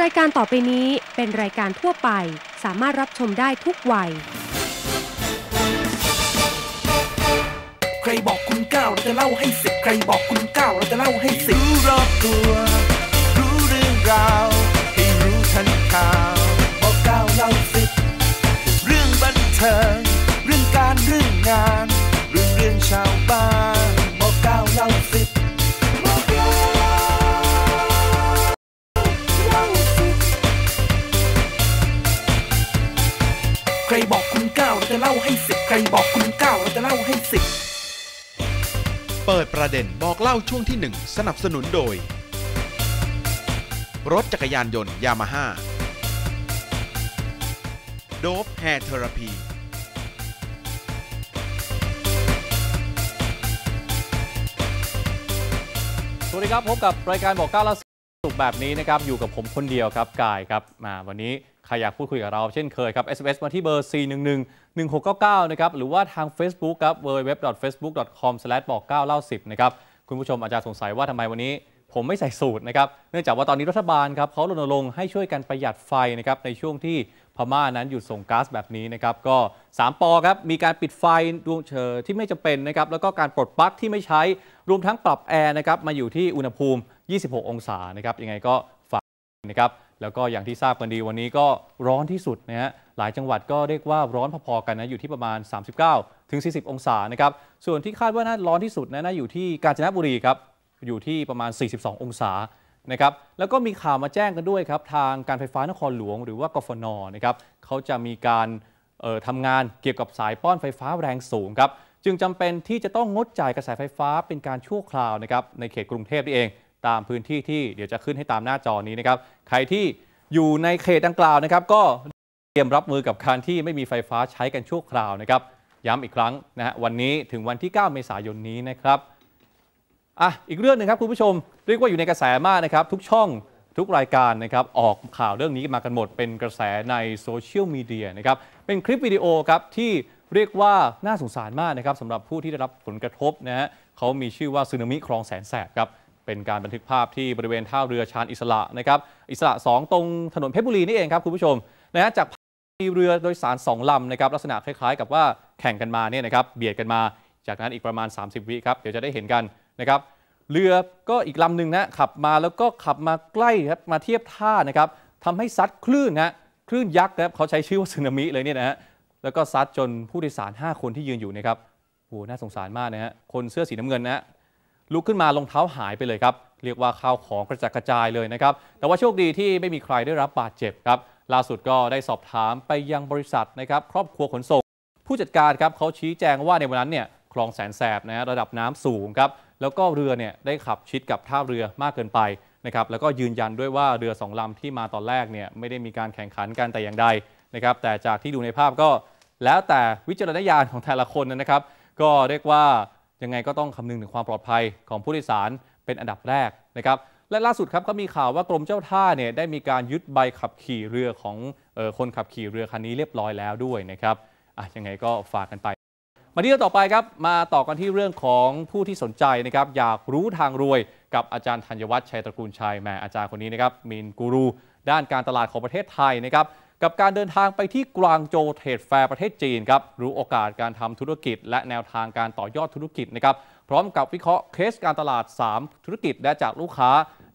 รายการต่อไปนี้เป็นรายการทั่วไป สามารถรับชมได้ทุกวัย ใครบอกคุณเก้าเราจะเล่าให้สิบใครบอกคุณเก้าเราจะเล่าให้สิบรู้รอบตัว รู้เรื่องราวให้รู้ทันข่าวบอกเก้าเล่าสิบเรื่องบันเทิงเรื่องการเรื่องงาน เรื่องเรื่องชาว รบอกคุณเก้าเราจะเล่าให้สิบใครบอกคุณเก้าเราจะเล่าให้สิบเปิดประเด็นบอกเล่าช่วงที่1สนับสนุนโดย รถจักรยานยนต์ยามาฮ่าโดบแฮร์เทอราพีสวัสดีครับ พบกับรายการบอกเก้าและ สุขแบบนี้นะครับอยู่กับผมคนเดียวครับกายครับมาวันนี้ใครอยากพูดคุยกับเราเช่นเคยครับ SMS มาที่เบอร์ 4 1 1 1 6 9 9 นะครับหรือว่าทาง Facebook ครับ www.facebook.com บอก9เล่า10นะครับคุณผู้ชมอาจจะสงสัยว่าทำไมวันนี้ ผมไม่ใส่สูตรนะครับเนื่องจากว่าตอนนี้รัฐบาลครับเขารณรงค์ให้ช่วยกันประหยัดไฟนะครับในช่วงที่ พม่านั้นหยุดส่งก๊าซแบบนี้นะครับก็ 3 ปอครับมีการปิดไฟดวงเชอที่ไม่จำเป็นนะครับแล้วก็การปลดปลั๊กที่ไม่ใช้รวมทั้งปรับแอร์นะครับมาอยู่ที่อุณหภูมิ 26 องศานะครับยังไงก็ฝากนะครับแล้วก็อย่างที่ทราบกันดีวันนี้ก็ร้อนที่สุดนะฮะหลายจังหวัดก็เรียกว่าร้อนพอๆกันนะอยู่ที่ประมาณ 39ถึง40 องศานะครับส่วนที่คาดว่าน่าร้อนที่สุดนะน่าอยู่ที่กาญจนบุรีครับอยู่ที่ประมาณ 42 องศา นะครับแล้วก็มีข่าวมาแจ้งกันด้วยครับทางการไฟฟ้านครหลวง หรือว่ากฟนนะครับเขาจะมีการออทำงานเกี่ยวกับสายป้อนไฟฟ้าแรงสูงครับจึงจำเป็นที่จะต้องงดจ่ายกระแสไฟฟ้าเป็นการชั่วคราวนะครับในเขตกรุงเทพนี่เอง ตามพื้นที่ที่เดี๋ยวจะขึ้นให้ตามหน้าจอนี้นะครับใครที่อยู่ในเขตดังกล่าวนะครับ ก็เตรียมรับมือกับการที่ไม่มีไฟฟ้าใช้กันชั่วคราวนะครับ ย้ำอีกครั้งนะฮะวันนี้ถึงวันที่ 9 เมษายนนี้นะครับ อะอีกเรื่องหนึ่งครับคุณผู้ชมเรียกว่าอยู่ในกระแสมากนะครับ ทุกช่องทุกรายการนะครับออกข่าวเรื่องนี้มากันหมด เป็นกระแสในโซเชียลมีเดียนะครับเป็นคลิปวิดีโอครับที่เรียกว่าน่าสงสารมากนะครับสำหรับผู้ที่ได้รับผลกระทบนะฮะเขามีชื่อว่าสึนามิคลองแสนแสบครับเป็นการบันทึกภาพที่บริเวณท่าเรือชานอิสระนะครับอิสระ 2 ตรงถนนเพชรบุรีนี่เองครับคุณผู้ชมนะฮะจากมีเรือโดยสาร2ลำนะครับลักษณะคล้ายๆ กับว่าแข่งกันมาเนี่ยนะครับเบียดกันมา จากนั้นอีกประมาณ 30 วิครับเดี๋ยวจะได้เห็นกัน นะครับเรือก็อีกลำหนึ่งนะขับมาแล้วก็ขับมาใกล้ครับมาเทียบท่านะครับทำให้ซัดคลื่นนะคลื่นยักษ์นะครับเขาใช้ชื่อว่าสึนามิเลยเนี่ยนะฮะแล้วก็ซัดจนผู้โดยสาร 5 คนที่ยืนอยู่นะครับโอ้โหน่าสงสารมากนะฮะคนเสื้อสีน้ำเงินนะฮะลุกขึ้นมารองเท้าหายไปเลยครับเรียกว่าข้าวของกระจัดกระจายเลยนะครับ แต่ว่าโชคดีที่ไม่มีใครได้รับบาดเจ็บครับล่าสุดก็ได้สอบถามไปยังบริษัทนะครับ ครอบครัวขนส่ง ผู้จัดการครับเขาชี้แจงว่าในวันนั้นเนี่ย คลองแสนแสบนะฮะระดับน้ำสูงครับแล้วก็เรือเนี่ยได้ขับชิดกับท่าเรือมากเกินไปนะครับแล้วก็ยืนยันด้วยว่าเรือสองลำที่มาตอนแรกเนี่ยไม่ได้มีการแข่งขันกันแต่อย่างใดนะครับแต่จากที่ดูในภาพก็แล้วแต่วิจารณญาณของแต่ละคนนะครับ ก็เรียกว่ายังไงก็ต้องคำนึงถึงความปลอดภัยของผู้โดยสารเป็นอันดับแรกนะครับและล่าสุดครับก็มีข่าวว่ากรมเจ้าท่าเนี่ยได้มีการยึดใบขับขี่เรือของออคนขับขี่เรือคันนี้เรียบร้อยแล้วด้วยนะครับอะยังไงก็ฝากกันไป มาที่เรื่องต่อไปครับมาต่อกันที่เรื่องของผู้ที่สนใจนะครับอยากรู้ทางรวยกับอาจารย์ธัญวัฒน์ชัยตระกูลชัยแหมอาจารย์คนนี้นะครับมีนกูรูด้านการตลาดของประเทศไทยนะครับกับการเดินทางไปที่กวางโจวเทรดแฟร์ประเทศจีนครับรู้โอกาสการทำธุรกิจ และแนวทางการต่อยอดธุรกิจนะครับพร้อมกับวิเคราะห์เคสการตลาด 3 ธุรกิจและจากลูกค้า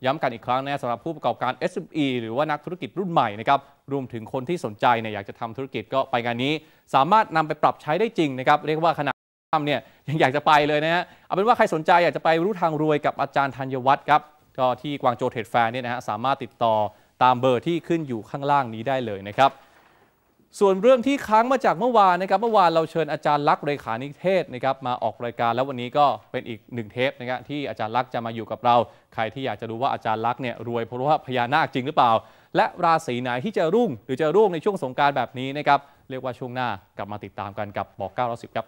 ย้ำกันอีกครั้งนะสำหรับผู้ประกอบการ SME หรือว่านักธุรกิจรุ่นใหม่นะครับรวมถึงคนที่สนใจเนี่ยอยากจะทำธุรกิจก็ไปงานนี้ สามารถนำไปปรับใช้ได้จริงนะครับเรียกว่าขณะทำเนี่ยยังอยากจะไปเลยนะฮะเอาเป็นว่าใครสนใจอยากจะไปรู้ทางรวยกับอาจารย์ธัญวัฒน์ครับก็ที่กวางโจเทรดแฟร์เนี่ยนะฮะสามารถติดต่อตามเบอร์ที่ขึ้นอยู่ข้างล่างนี้ได้เลยนะครับ ส่วนเรื่องที่ค้างมาจากเมื่อวานนะครับ เมื่อวานเราเชิญอาจารย์ลักษณ์เลขานิเทศนะครับมาออกรายการแล้ววันนี้ก็เป็นอีกหนึ่งเทปนะครับที่อาจารย์ลักษณ์จะมาอยู่กับเรา ใครที่อยากจะรู้ว่าอาจารย์ลักษณ์เนี่ยรวยเพราะว่าพญานาคจริงหรือเปล่า และราศีไหนที่จะรุ่งหรือจะร่วงในช่วงสงการแบบนี้นะครับเรียกว่าช่วงหน้ากลับมาติดตามกันกับบอก9เราสิบครับ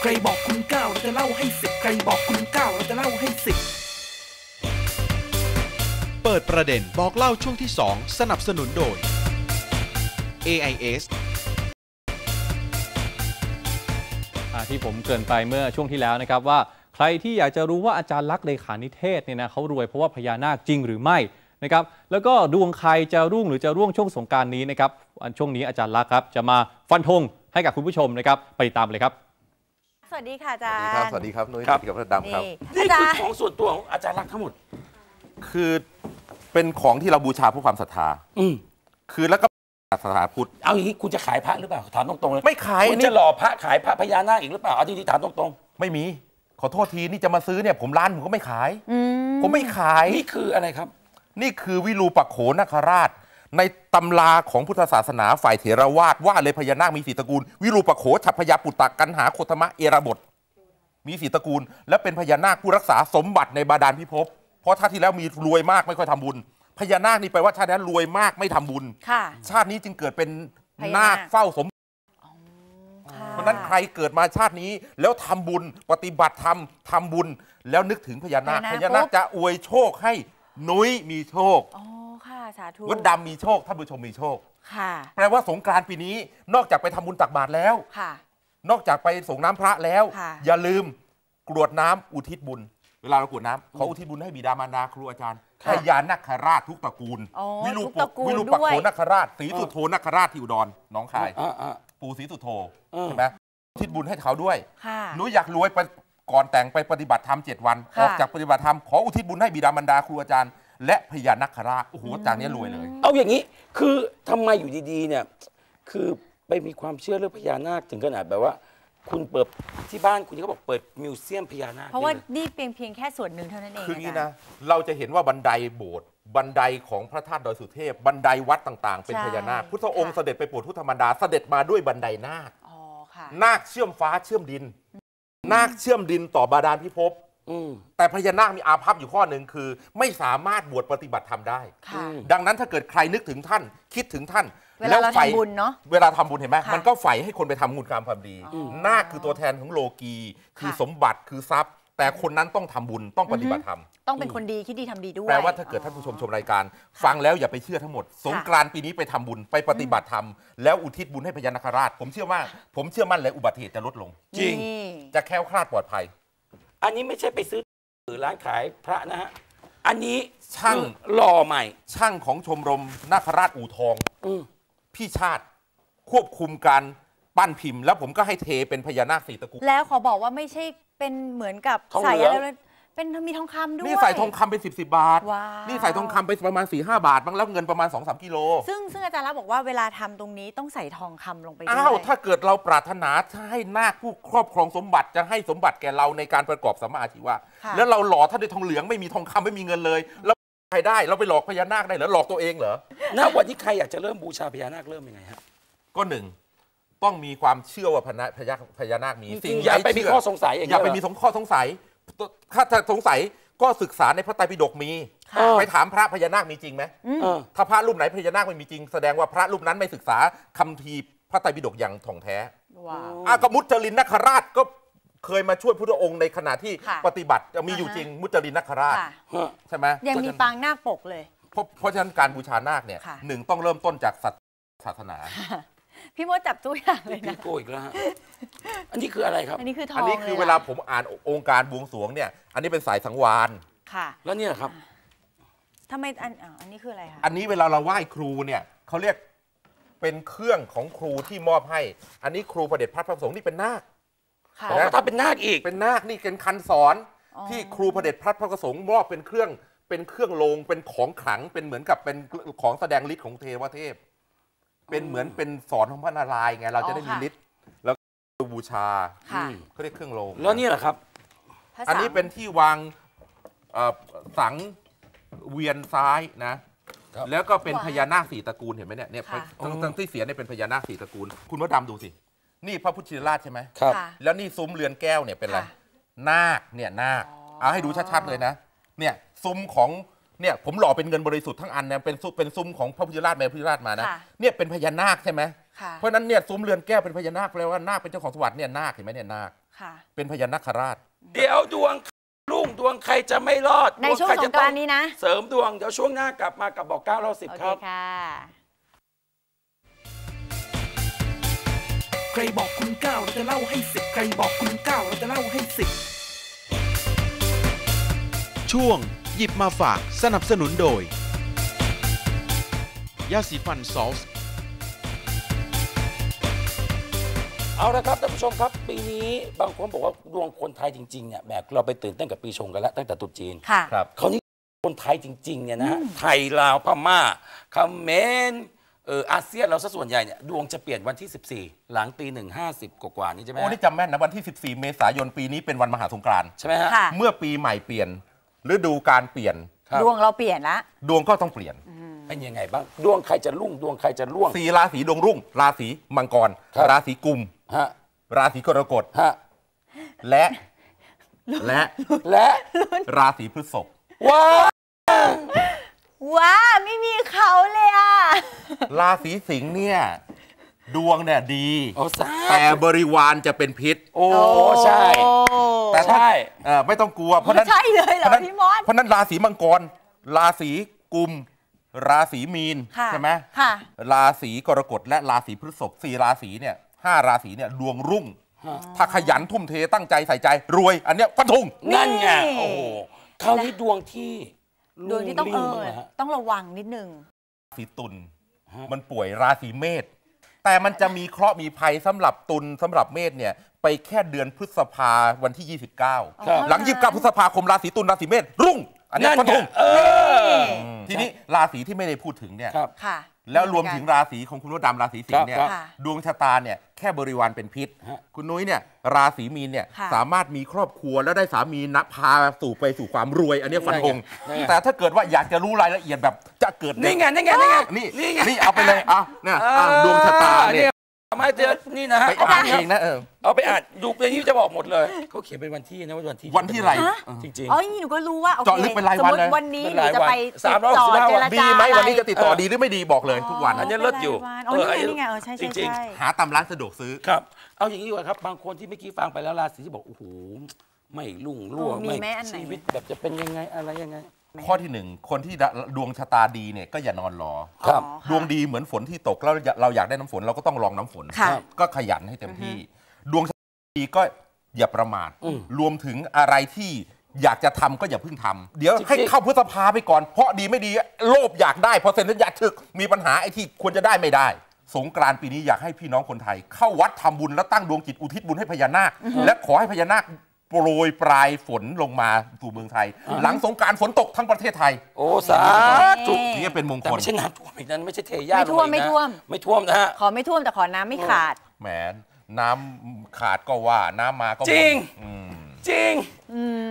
ใครบอกคุณเก้าเราจะเล่าให้สิบใครบอกคุณเก้าเราจะเล่าให้สิบ เปิดประเด็นบอกเล่าช่วงที่ 2 สนับสนุนโดย AIS อ่าที่ผมเกริ่นไปเมื่อช่วงที่แล้วนะครับว่า ใครรที่อยากจะรู้ว่าอาจารย์ลักษณ์เลขานิเทศเนี่ยนะเขารวยเพราะว่าพญานาคจริงหรือไม่นะครับแล้วก็ดวงใครจะรุ่งหรือจะร่วงช่วงสงกรารนี้นะครับอันช่วงนี้อาจารย์ลักษณ์ครับจะมาฟันธงให้กับคุณผู้ชมนะครับไปติดตามเลยครับ สวัสดีค่ะอาจาสวัสดีครับรย์สวัสดีครับนุ้ยครับสวัสดีครับพระดำครับ นี่นี่อาจาคือรย์ ของส่วนตัวของอาจารย์รักษณ์ทั้งหมด คือ เป็นของที่เราบูชาเพื่อความศรัทธาอืมคือแล้วก็ศาสนาพุทธ เอาอย่างนี้คุณจะขายพระหรือเปล่าถามตรงๆเลยไม่ขายคุอัณนนี้จะหล่อพระขายพระพญานาคอีกหรือเปล่าเอาดีๆถามตรงไม่มี ขอโทษทีนี่จะมาซื้อเนี่ยผมร้านผมก็ไม่ขาย อืมผมไม่ขาย ๆนี่คืออะไรครับ นี่คือวิรูปักโขนคราช ในตำราของพุทธศาสนาฝ่ายเถรวาทว่าเลยพญานาคมีสีตระกูล วิรูปักโขฉัพพยาปุตตะกันหาโคตมะเอราบท มีสีตระกูล และเป็นพญานาคผู้รักษาสมบัติในบาดาลพิภพ เพราะชาติที่แล้วมีรวยมากไม่ค่อยทำบุญ พญานาคนี่แปลว่าชาตินั้นรวยมากไม่ทำบุญค่ะชาตินี้จึงเกิดเป็นพญานาคนาคเฝ้าสมค่ะเพราะฉะนั้นใครเกิดมาชาตินี้แล้วทำบุญปฏิบัติธรรมทำบุญ แล้วนึกถึงพญานาคพญานาคจะอวยโชคให้นุ้ยมีโชคอ๋อค่ะสาธุมดดำมีโชคท่านผู้ชมมีโชคค่ะ แปลว่าสงกรานต์ปีนี้นอกจากไปทำบุญตักบาตรแล้วค่ะ นอกจากไปส่งน้ำพระแล้วค่ะอย่าลืมกรวดน้ำอุทิศบุญ เวลาเรากรวดน้ำขออุทิศบุญให้บิดามารดาครูอาจารย์พญานาคราชทุกตระกูลอ๋อวิรูทุกปตระกูลวิรูปักด้วโขยนคราชศรีสุโธนคราชที่อุดรหนองคายอ่าอ่าปู่ศรีสุโธเออใช่ไหมอุทิศบุญให้เขาด้วยค่ะหนูอยากรวยไปก่อนแต่งไปปฏิบัติธรรมเจ็ดวันค่ะออกจากปฏิบัติธรรมขออุทิศบุญให้บิดามารดาครูอาจารย์ และพญานาคราชโอ้โหจากนี้รวยเลย เอาอย่างนี้คือทำไมอยู่ดีๆเนี่ยคือไปมีความเชื่อเรื่องพญานาคถึงขนาดแบบว่า คุณเปิดที่บ้านคุณที่เขาบอกเปิดมิวเซียมพญานาคเพราะว่าได้ลย นี่เพียงเพียงแค่ส่วนหนึ่งเท่านั้นเองคืองี้าจารนะย์ เราจะเห็นว่าบันไดโบสถ์บันไดของพระธาตุดอยสุเทพ บันไดวัดต่างๆ เป็นใช่พญานาค พุทธองค์ค่ะ เสด็จไปโปรดทุตธรรมดาเสด็จมาด้วยบันไดนาค อ๋อค่ะ นาคเชื่อมฟ้าเชื่อมดิน นาคเชื่อมดินต่อบาดาลพิภพ อืม แต่พญานาคมีอาภัพอยู่ข้อหนึ่งคือ ไม่สามารถบวชปฏิบัติธรรมได้ ค่ะ ดังนั้นถ้าเกิดใครนึกถึงท่านคิดถึงท่าน เวลาเราใฝ่ทำบุญเนาะเวลาทำบุญเห็นไหมค่ะมันก็ใฝ่ให้คนไปทำบุญความความดีอืมนาคคือตัวแทนของโลกีคือค่ะสมบัติคือทรัพย์ แต่คนนั้นต้องทำบุญต้องปฏิบัติธรรมต้องเป็นคนดีคิดดีทำดีด้วยแปลว่าถ้าเกิดท่านผู้ชมชมรายการ ฟังแล้วอย่าไปเชื่อทั้งหมด สงกรานต์ปีนี้ไปทำบุญไปปฏิบัติธรรมแล้วอุทิศบุญให้พญานาคราช ผมเชื่อว่าผมเชื่อมั่นเลยอุบัติเหตุจะลดลง จริงนี่จะแคล้วคลาดปลอดภัย อันนี้ไม่ใช่ไปซื้อหรือร้านขายพระนะฮะอันนี้ช่างคือหล่อใหม่ ช่างของชมรมนาคราชอู่ทองอืม พี่ชาติควบคุมการปั้นพิมพ์ แล้วผมก็ให้เทเป็นพญานาคสีตระกูลแล้วขอบอกว่าไม่ใช่เป็นเหมือนกับทองใส่เหลือะองไรเลยเป็นมีทองคำด้วย นี่ใส่ทองคำเป็นสิบสิบบาท ว้าว นี่ใส่ทองคำไปประมาณ4ี่ห้าบาทบ้างแล้วเงินประมาณ2อสกิโล ซึ่งซึ่งอาจารย์รับบอกว่าเวลาทำตรงนี้ต้องใส่ทองคำลงไปด้วย อ้าว ถ้าเกิดเราปรารถนาจะให้นาคผู้ครอบครองสมบัติจะให้สมบัติแก่เราในการประกอบสัมมาอาชีวะ ค่ะ แล้วเราหล่อท่านด้วยทองเหลืองไม่มีทองคำไม่มีเงินเลยเรา ใครได้เราไปหลอกพญานาคได้เหรอหลอกตัวเองเหรอณวันนี้ใครอยากจะเริ่มบูชาพญานาคเริ่มยังไงฮะก็หนึ่งต้องมีความเชื่อว่าพญาพญาพญานาคมีมีสิ่งจริงอย่าไปมีเชื่ข้อสงสัยอย่างอย่าไปเงี้มียสงข้อสงสัยถ้าถ้าสงสัยก็ศึกษาในพระไตรปิฎกมีค่ะไปถามพระพญานาคมีจริงไหมเออถ้าพระรูปไหนพญานาคไม่มีจริง แสดงว่าพระรูปนั้นไม่ศึกษาคำทีร์พระไตรปิฎกอย่างถ่องแท้ว้าวอากมุจลินนคราชก็ เคยมาช่วยพุทธองค์ในขณะที่ค่ะปฏิบัติมีอยู่อ่าฮะจริงมุจลินนคราชค่ะฮะใช่ไหมยังมีปางนาคปกเลย เพราะเพราะฉะนั้นการบูชานาคเนี่ยค่ะ หนึ่งต้องเริ่มต้นจากศาสศาสนา พี่มดจับตัวอย่างเลยพี่นะโกอีกแล้วฮะ อันนี้คืออะไรครับ อันนี้คือทองอันนี้คือลยะเวลาผมอ่านองค์การบวงสรวงเนี่ยอันนี้เป็นสายสังวานค่ะแล้วเนี่ยครับ ทำไมอันอ่าอันนี้คืออะไรคะ อันนี้เวลาเราไหว้ครูเนี่ยเขาเรียกเป็นเครื่องของครูที่มอบให้ อันนี้ครูประเด็จพระประสงค์นี่เป็นนาค ค่ะอ๋อมาทำเป็นนาคอีก เป็นนาคนี่เป็นคันสอนอ๋อที่ครูประเด็จพระประสงค์มอบเป็นเครื่องเป็นเครื่องลงเป็นของขลังเป็นเหมือนกับเป็นของแสดงฤทธิ์ของเทวเทพ เป็นเหมือนเป็นสอนของพระนารายณ์ไงเราจะได้มีฤทธิ์แล้วก็บูชาค่ะ เขาเรียกเครื่องลงแล้วเนี่ยเหรอครับภาษาอันนี้เป็นที่วางเอ่อสังเวียนซ้ายนะ ครับ แล้วก็เป็นพญานาคสี่ตระกูลเห็นไหมเนี่ยเนี่ยค่ะทั้งทั้งที่เสียเนี่ยเป็นพญานาคสี่ตระกูล คุณว่าดำดูสิ นี่พระพุทธชินราชใช่ไหมครับค่ะแล้วนี่ซุ้มเรือนแก้วเนี่ยเป็นอะไรค่ะนาคเนี่ยนาคอ๋อเอาให้ดูชัดๆเลยนะ เนี่ยซุ้มของเนี่ยผมหล่อเป็นเงินบริสุทธิ์ทั้งอันเนี่ยเป็นซุ้มเป็นซุ้มของพระพุทธราชแม่พุทธราชมานะค่ะเนี่ยเป็นพญานาคใช่ไหมค่ะเพราะฉะนั้นเนี่ยซุ้มเรือนแก้วเป็นพญานาคแปลว่านาคเป็นเจ้าของสวัสดิ์เนี่ยนาคเห็นไหมเนี่ยนาคค่ะเป็นพญานาคราช เดี๋ยวดวงรุ่งดวงใครจะไม่รอดในช่วงดใคสจะงกรานต์นี้นะ เสริมดวงเดี๋ยวช่วงหน้ากลับมากับบอกเก้าเราสิบโอคเครับ ใครบอกคุณเก้าเราจะเล่าให้สิบใครบอกคุณเก้าเราจะเล่าให้สิบช่วง หยิบมาฝากสนับสนุนโดย ยาสีฟันซอลส์เอาละครับท่านผู้ชมครับ ปีนี้บางคนบอกว่าดวงคนไทยจริงๆเนี่ยแหมเราไปตื่นเต้นกับปีชงกันแล้วตั้งแต่ตรุษจีนค่ะ ครับเขาวนี่คนไทยจริงๆเนี่ยนะฮะไทยลาวพม่าเขมร เอออาเซียนเราซะส่วนใหญ่เนี่ยดวงจะเปลี่ยนวันที่ 14 หลังตีหนึ่งห้าสิบกว่าๆนี้ใช่ไหมโอ้ฮะนี่จำแม่นนะวันที่ 14 เมษายนปีนี้เป็นวันมหาสงกรานต์ใช่ไหมฮะ ค่ะ เมื่อปีใหม่เปลี่ยนฤดูการเปลี่ยน ครับ ดวงเราเปลี่ยนละ ดวงก็ต้องเปลี่ยนเป็นยังไงบ้างดวงใครจะรุ่งดวงใครจะร่วง สีราศีดวงรุ่ง ราศีมังกร ครับ ราศีกุม ฮะราศีกรกฎฮะและ และและราศีพฤษภว้าว้าไม่มีเขาเลยอะ ราศีสิงห์เนี่ย ดวงเนี่ยดี โอ้สาแต่บริวารจะเป็นพิษ โอ้ใช่ แต่ถ้าใช่ เอ่อไม่ต้องกลัวเพราะนั้น ใช่เลยเหรอพาะนั้นพี่มอสเพราะนั้นราศีมังกร ราศีกุม ราศีมีนค่ะใช่ไหมค่ะ ราศีกรกฎและราศีพฤษภสี่ราศีเนี่ยห้าราศีเนี่ยดวงรุ่ง ถ้าขยันทุ่มเทตั้งใจใส่ใจรวย อันเนี้ยฟันธง นั่นไง นี่ โอ้โหคราวนี้ดวงที่ดวงที่ต้องเอรุ่อบ้างเหรฮะ ต้องระวังนิดนึง ราศีตุลฮะ มันป่วยราศีเมษแต่มันจะมีเคราะห์มีภัยสำหรับตุลสำหรับเมษเนี่ยไปแค่เดือนพฤษภาวันที่ 29ครับหลัง29พฤษภาคมราศีตุลราศีเมษรุ่ง อันเนี้ยนั่นฟันไงธงเออทีนี้ราศีที่ไม่ได้พูดถึงเนี่ยครับค่ะ แล้วรวมถึงราศีของคุณวดดำราศีสิงห์เนี่ยครับค่ะดวงชะตาเนี่ยแค่บริวารเป็นพิษฮะคุณนุ้ยเนี่ยราศีมีนเนี่ยค่ะสามารถมีครอบครัวแล้วได้สามีนับพาสู่ไปสู่ความรวย อันเนี้ยฟันธงนั่นไงแต่ถ้าเกิดว่าอยากจะรู้รายละเอียดแบบจะเกิดนี่ไงนี่ไงนี่ไงนี่นี่ไงนี่เอาไปเลยอะเนี่ยอะดวงชะตาเนี่ยทำ ไมเจอนี่นะฮะไปเอาอ่านไปเองนะเออเอาไปอ่านดูในนี้จะบอกหมดเลยเขาเขียนเป็นวันที่นะว่าวันที่วันที่อะไรฮะจริงอ๋อนี่หนูก็รู้ว่าโอเคเจาะลึกเป็นรายวันสมมเลยติวันนี้เป็นหนูรายจะวันไปติดสามร้อยต่อสิบห้าเจวันรดีจาไหมอะไรวันนี้จะติดต่อดีหรือไม่ดีบอกเลยทุกวันอันนี้เลิศอยู่อ๋อนี่ไงเออนี่ไงเออใช่จใช่ริงใช่หาตามร้านสะดวกซื้อๆครับ เอาอย่างนี้ดีกว่าครับ บางคนที่เมื่อกี้ฟังไปแล้วราศีที่บอกโอ้โหไม่รุ่งร่วงมีไหมอันไหนชีวิตแบบจะเป็นยังไงอะไรยังไง ข้อที่หนึ่งคนที่ดวงชะตาดีเนี่ยก็อย่านอนรอครับอ๋อค่ะดวงดีเหมือนฝนที่ตกแล้วเราอยากได้น้ำฝนเราก็ต้องลองน้ำฝนค่ะก็ขยันให้เต็มที่ ดวงชะตาดีก็อย่าประมาทอืมรวมถึงอะไรที่อยากจะทำก็อย่าเพิ่งทำเดี๋ยวจริงๆให้เข้าพฤษภาไปก่อน เพราะดีไม่ดีโลภอยากได้พอเซ็นสัญญาถึกมีปัญหาไอ้ที่ควรจะได้ไม่ได้ สงกรานต์ปีนี้อยากให้พี่น้องคนไทย เข้าวัดทำบุญแล้วตั้งดวงจิตอุทิศบุญให้พญานาค และขอให้พญานาค โปรยปลายฝนลงมาสู่เมืองไทย หลังสงกรารฝนตกทั้งประเทศไทย โอ้สาธุนี่เป็นมงแต่คลไม่ใช่น้ำท่วมอีกนั้นไม่ใช่เทย่าไม่ท่วมลงาไม่อีกนะท่วมไม่ท่วมนะฮะขอไม่ท่วมแต่ขอน้ำไม่ขาดแหมน้ำขาดก็ว่าน้ำมาก็บ่นจริงอืมจริง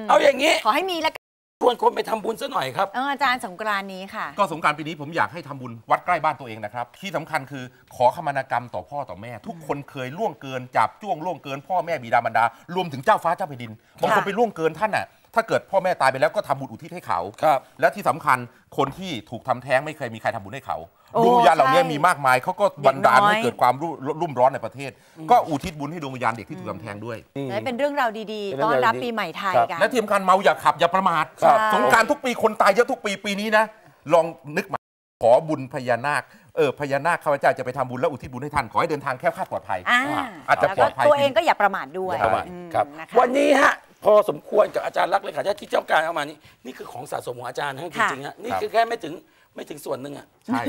เอาอย่างนี้ขอให้มีแล้วกัน ชวนคนไปทำบุญซะหน่อยครับเอออาจารย์สงกรานต์นี้ค่ะ ก็สงกรารปีนี้ผมอยากให้ทำบุญวัดใกล้บ้านตัวเองนะครับ ที่สำคัญคือขอขมานากรรมต่อพ่อต่อแม่ ทุกคนเคยล่วงเกินจับจ้วงล่วงเกิน พ่อแม่บิดามารดารวมถึงเจ้าฟ้าเจ้าแผ่นดินบางคนค่ะไปล่วงเกินท่านน่ะถ้าเกิดพ่อแม่ตายไปแล้วก็ทำบุญอุทิศให้เขาครับและที่สำคัญ คนที่ถูกทำแท้งไม่เคยมีใครทำบุญให้เขาโอ้ดวงวิญญาณเหล่านี้ใช่มีมากมายเขาก็บันดาลเด็กน้อยให้เกิดความรุ่รุ่มร้อนในประเทศ ก็อุทิศบุญให้ดวงวิญญาณเด็กที่ถูกทำแท้งด้วยและเป็นเรื่องราวดีเป็นๆเรื่ต้องอนราวรับดีๆปีใหม่ไทยครับกันและที่สำคัญเมาอย่าขับอย่าประมาทครับใช่สงกรารทุกปีคนตายเยอะทุกปีปีนี้นะลองนึกมาขอบุญพญานาคเออพญานาคข้าพเจ้าจะไปทำบุญแล้วอุทิศบุญให้ท่านขอให้เดินทางแคล้วคลาดปลอดภัยอ่าอาจจะแล้วปลก็อดภัยตัวเองก็อย่าประมาทด้วยประมาณอืมครับนะคะวันนี้ฮะ พอสมควรกับอาจารย์รักเลยค่ะที่เจ้าการเอามานี่นี่คือของสะสมของอาจารย์ทั้งจค่ะริงๆฮะนี่คือแค่ไม่ถึงไม่ถึงส่วนหนึ่งอะใช่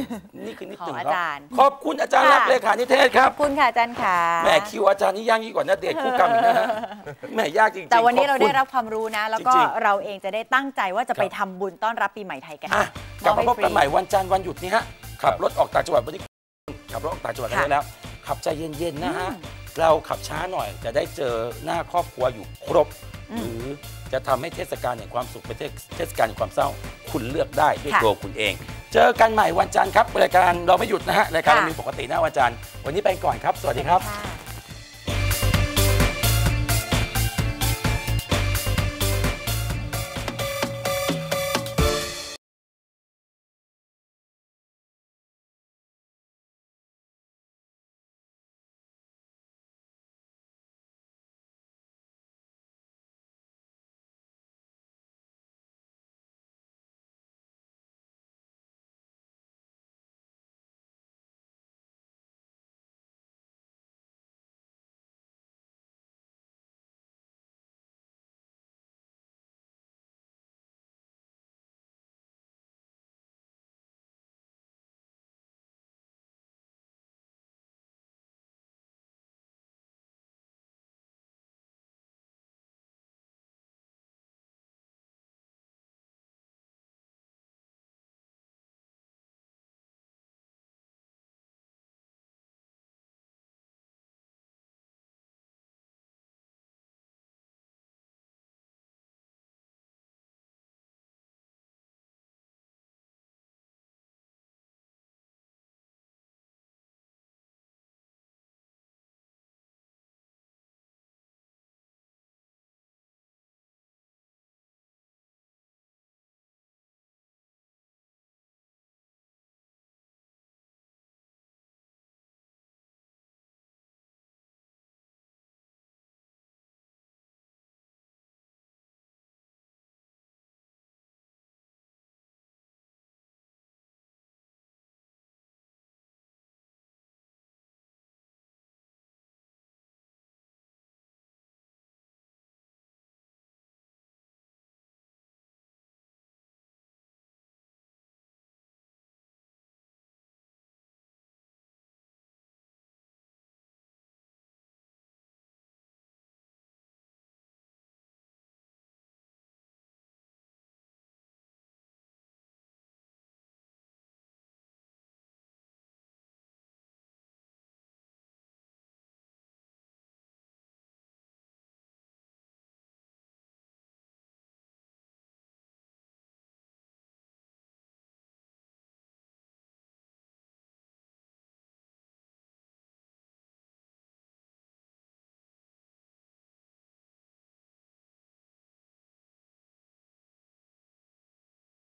นี่คือนิดของหนึ่งอาครับจารย์ขอบคุณอาจารย์รักค่ะเลยค่ะนิเทศคขรัอบบคุณค่ะอาจารย์ค่ะแหมคิวอาจารย์นี่ย่างยิ่งกว่านาเดชน์คู่กรรมอีกนะฮะแหมยากจริงๆแต่วันนี้ขเราอบคุณได้รับความรู้นะ แล้วก็จริงๆเราเองจะได้ตั้งใจว่าจะไปครับทำบุญต้อนรับปีใหม่ไทยกันอะกลับมาพบกันใหม่ฟรีวันจันทร์วันหยุดนี้ฮะขับรถออกต่างจังหวัดวันนี้ขับรถออกต่างจังหวัดกันค่ะได้แล้ว ขับใจเย็นๆนะฮะอืมเราขับช้าหน่อยจะได้เจอหน้าครอบครัวอยู่ครบอืม หรือจะทำให้เทศกาลแห่งความสุขเป็นเทศกาลแห่งความเศร้า คุณเลือกได้ด้วยค่ะตัวคุณเอง เจอกันใหม่วันจันทร์ครับรายการเราไม่หยุดนะฮะรายการค่ะเรามีปกติหน้าวันจันทร์วันนี้ไปก่อนครับ สวัสดีครับค่ะ